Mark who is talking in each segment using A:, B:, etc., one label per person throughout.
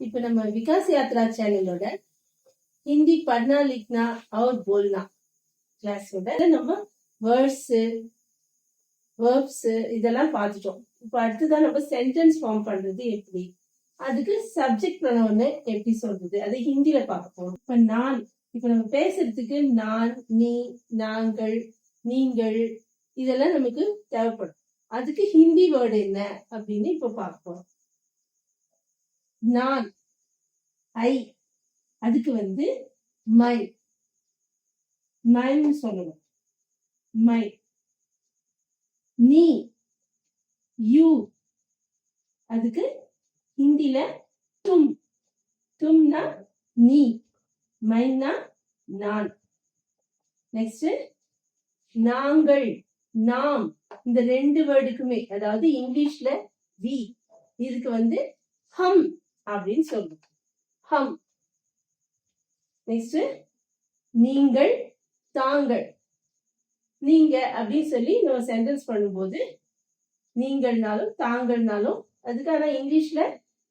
A: இப்ப நம்ம விகாஸ் யாத்ரா சேனலோட ஹிந்தி பட்னா லிக்னா அவர் போல்னா கிளாஸோட நம்ம வேர்ட்ஸு வேர்ப்ஸு இதெல்லாம் பார்த்துட்டோம். இப்ப அடுத்ததான் நம்ம சென்டென்ஸ் ஃபார்ம் பண்றது எப்படி? அதுக்கு சப்ஜெக்ட் பண்ண ஒண்ணு எப்படி சொல்றது? அதை ஹிந்தியில பார்க்க இப்ப நான் இப்ப நம்ம பேசுறதுக்கு நான் நீ நாங்கள் நீங்கள் இதெல்லாம் நமக்கு தேவைப்படும். அதுக்கு ஹிந்தி வேர்டு என்ன அப்படின்னு இப்ப பார்க்க நான் ஐ அதுக்கு வந்து மை மைன்னு சொல்லணும். மை நீ யூ அதுக்கு ஹிந்தில தும். தும்னா நீ மைனா நான். நெக்ஸ்ட் நாங்கள் நாம் இந்த ரெண்டு வேர்டுக்குமே அதாவது இங்கிலீஷ்ல வி இதுக்கு வந்து ஹம் அப்படின்னு சொல்லுவோம் ஹம். நெக்ஸ்ட் நீங்கள் தாங்கள். நீங்க அப்படின்னு சொல்லி நம்ம சென்டென்ஸ் பண்ணும்போது நீங்கள்னாலும் தாங்கள்னாலும் அதுக்கு ஆனா இங்கிலீஷ்ல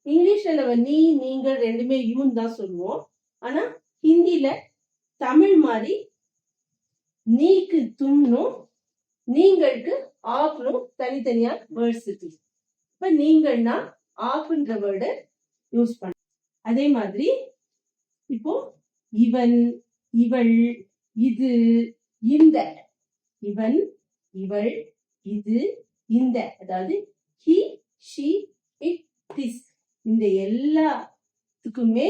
A: இங்கிலீஷ்ல நம்ம நீ நீங்கள் ரெண்டுமே யூன் தான் சொல்லுவோம். ஆனா ஹிந்தில தமிழ் மாதிரி நீக்கு தும்னும் நீங்களுக்கு ஆப்னும் தனித்தனியா வேர்ட்ஸ் இருக்கு. இப்ப நீங்கள்னா ஆப்ன்ற வேர்டு யூஸ் பண்ண. அதே மாதிரி இப்போ இவன் இவள் இது இந்த. இவன் இவள் இது இந்த. அதாவது ஹி ஷி இட் திஸ் இந்த எல்லாத்துக்குமே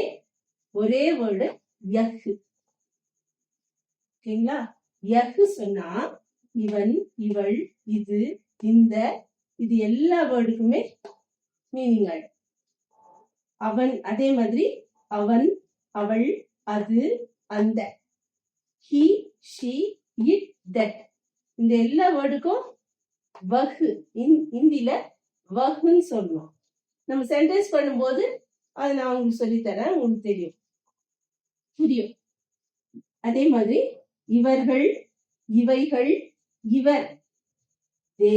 A: ஒரே வேர்டு யஹ். ஓகேங்களா? யஹ் சொன்னா இவன் இவள் இது இந்த இது எல்லா வேர்டுக்குமே மீனிங் ஆயிடும். அவன் அதே மாதிரி அவன் அவள் அது அந்த. ஹி ஷி இட் தட் இந்த எல்லா வேர்டுக்கும் வகு இந்தியில வகுன்னு வஹுன்னு சொல்லணும் நம்ம சென்டென்ஸ் பண்ணும்போது அதை நான் உங்களுக்கு சொல்லித்தரேன் உங்களுக்கு தெரியும். புரியும். அதே மாதிரி இவர்கள் இவைகள் இவர். தே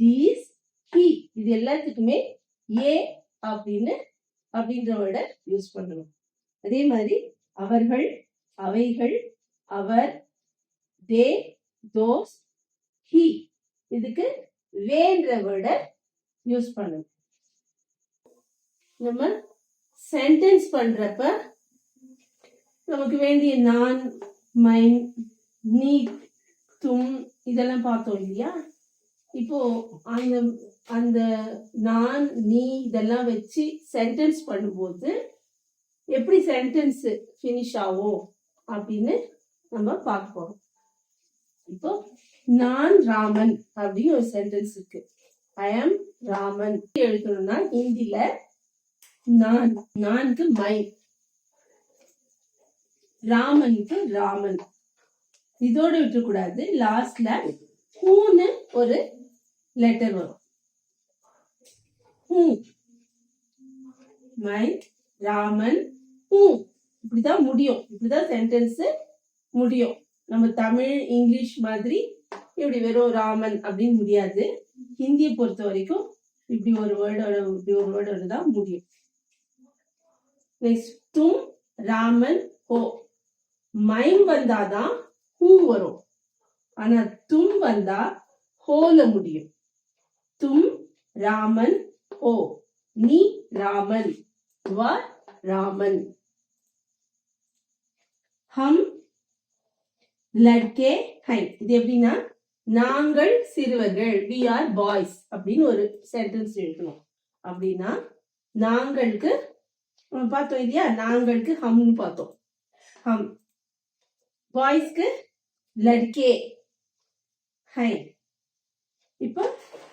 A: தீஸ் ஹி இது எல்லாத்துக்குமே ஏ அப்படின்னு அப்படின்ற வேர்டை யூஸ் பண்ணணும் அதே மாதிரி அவர்கள் அவைகள் அவர் தே தோஸ் ஹி இதுக்கு வேன்ற வேர்டை யூஸ் பண்ணணும் நம்ம சென்டென்ஸ் பண்றப்ப நமக்கு வேண்டிய நான் மைன் நீ தும் இதெல்லாம் பார்த்தோம் இல்லையா? இப்போ அந்த அந்த நான் நீ இதெல்லாம் வச்சு சென்டென்ஸ் பண்ணும்போது எப்படி சென்டென்ஸ் ஃபினிஷ் ஆகும் அப்படின்னு நம்ம பார்க்க போறோம். இப்போ நான் ராமன் அப்படின்னு ஒரு சென்டென்ஸ் இருக்கு. ஐ ஆம் ராமன். எழுதணும்னா ஹிந்தியில நான் நான்கு மை. ராமனுக்கு ராமன். இதோட விட்டுக்கூடாது லாஸ்ட்ல ஹூன்னு ஒரு லெட்டர் வரும். ஹூ. மை ராமன் ஹூ. இப்படிதான் முடியும். இப்படிதான் சென்டென்ஸ் முடியும். நம்ம தமிழ் இங்கிலீஷ் மாதிரி இப்படி வெறும் ராமன் அப்படின்னு முடியாது. ஹிந்தியை பொறுத்த வரைக்கும் இப்படி ஒரு வேர்டோட இப்படி ஒரு வேர்டோட தான் முடியும். நெக்ஸ்ட் தும் ராமன் ஹோ. மைம் வந்தாதான் ஹூ வரும். ஆனா தும் வந்தா ஹோல முடியும். தும் ராமன் ஓ நீ ராமன் வ ராமன் ஹம் லட்கே ஹை இது எப்படின்னா நாங்கள் சிறுவர்கள். வி ஆர் பாய்ஸ் அப்படின்னு ஒரு சென்டென்ஸ் எழுதணும். அப்படின்னா நாங்களுக்கு பார்த்தோம் இல்லையா? நாங்களுக்கு ஹம்னு பார்த்தோம். ஹம். பாய்ஸ்க்கு லட்கே. ஹை. இப்போ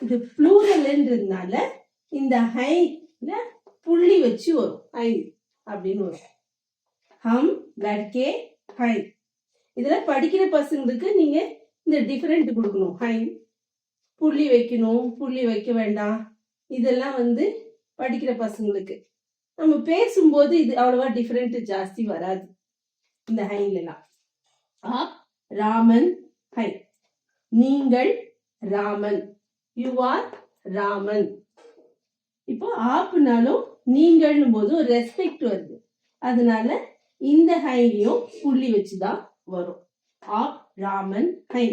A: இது ப்ளூரல்ன்றதுனால இந்த ஹைல புள்ளி வச்சு வரும். ஹை அப்படின்னு வரும். ஹம் லட்கே ஹை இதெல்லாம் படிக்கிற பசங்களுக்கு நீங்க இந்த டிஃபரெண்ட் கொடுக்கணும். ஹை புள்ளி வைக்கணும் புள்ளி வைக்க வேண்டாம். இதெல்லாம் வந்து படிக்கிற பசங்களுக்கு. நம்ம பேசும்போது இது அவ்வளவா டிஃபரெண்ட் ஜாஸ்தி வராது. இந்த ஹைலெல்லாம் ஆ ராமன் ஹை நீங்கள் ராமன் யூ ஆர் ராமன் இப்போ ஆப்புனாலும் நீங்கள்னும் போது ஒரு ரெஸ்பெக்ட் வருது. அதனால இந்த ஹைலையும் புள்ளி வச்சுதான் வரும். ஆப் ராமன் ஹை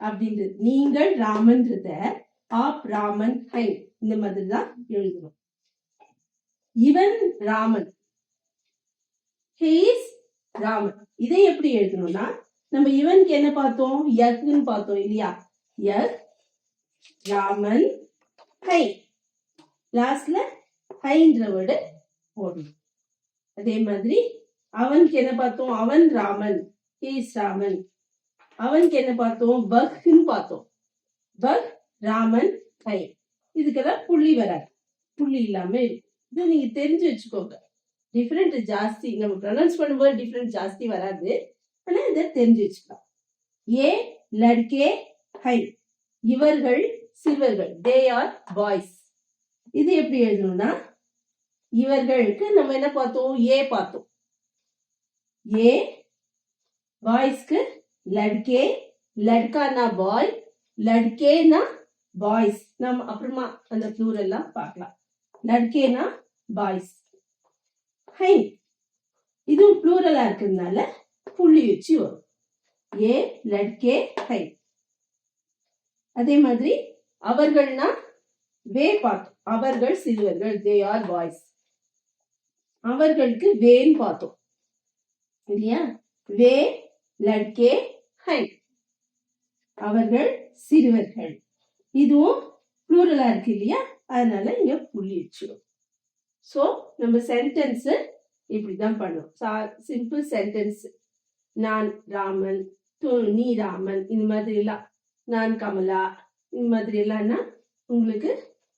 A: அப்படின்றது. நீங்கள் ராமன்றத ஆப் ராமன் ஹை இந்த மாதிரி தான் எழுதணும் இவன் ராமன். ஹேஸ் ராமன். இதை எப்படி எழுதணும்னா நம்ம இவனுக்கு என்ன பார்த்தோம்? யக்னு பார்த்தோம் இல்லையா? யக் ராமன் ஹை. லாஸ்ட்ல ஹைன்ற வேர்டு போடணும். அதே மாதிரி அவனுக்கு என்ன பார்த்தோம்? அவன் ராமன். ஹீஸ் ராமன். அவனுக்கு என்ன பார்த்தோம்? பக்னு பார்த்தோம். பக் ராமன் ஹை. இதுக்கெல்லாம் புள்ளி வராது. புள்ளி இல்லாம இருக்கு. இது நீங்க தெரிஞ்சு வச்சுக்கோங்க. டிஃப்ரெண்ட் ஜாஸ்தி. நம்ம ப்ரொனவுன்ஸ் பண்ணும்போது டிஃப்ரெண்ட் ஜாஸ்தி வராது. ஆனா இதை தெரிஞ்சு வச்சுக்கலாம். ஏ லட்கே ஹை. இவர்கள் சிறுவர்கள் தே ஆர் பாய்ஸ் இது எப்படி எழுதணும்னா இவர்களுக்கு நம்ம என்ன பார்த்தோம்? ஏ பார்த்தோம். ஏ பாய்ஸ்க்கு லட்கே லட்கானா பாய் லட்கேனா பாய்ஸ் நம்ம அப்புறமா அந்த ப்ளூரெல்லாம் பார்க்கலாம். லட்கேனா பாய்ஸ் ஹை இதுவும் ப்ளூரலா இருக்கிறதுனால புள்ளி வச்சு வரும். ஏ லட்கே ஹை அதே மாதிரி அவர்கள்னா வே பார்த்தோம் அவர்கள் சிறுவர்கள் தே ஆர் பாய்ஸ் அவர்களுக்கு வேன்னு பார்த்தோம். இல்லையா? வே லட்கே ஹை. அவர்கள் சிறுவர்கள். இதுவும் ப்ளூரலா இருக்கு இல்லையா? அதனால இங்க புள்ளி வச்சிடும் ஸோ நம்ம சென்டென்ஸ் இப்படிதான் பண்ணும். சிம்பிள் சென்டென்ஸ் நான் ராமன் நீ ராமன் இந்த மாதிரி எல்லாம். நான் கமலா இந்த மாதிரி எல்லாம்னா உங்களுக்கு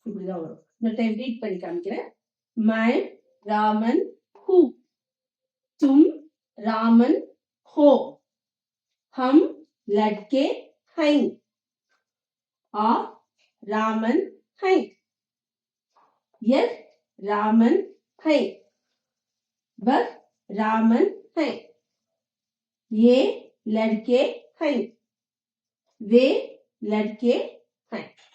A: இப்படிதான் வரும் இந்த டைம் ரீட் பண்ணி காமிக்கிறேன் மை ராமன் ஹூ தும் ராமன் हो हम लड़के हैं आप रामन हैं यह रामन है वह रामन है ये लड़के हैं वे लड़के Thanks.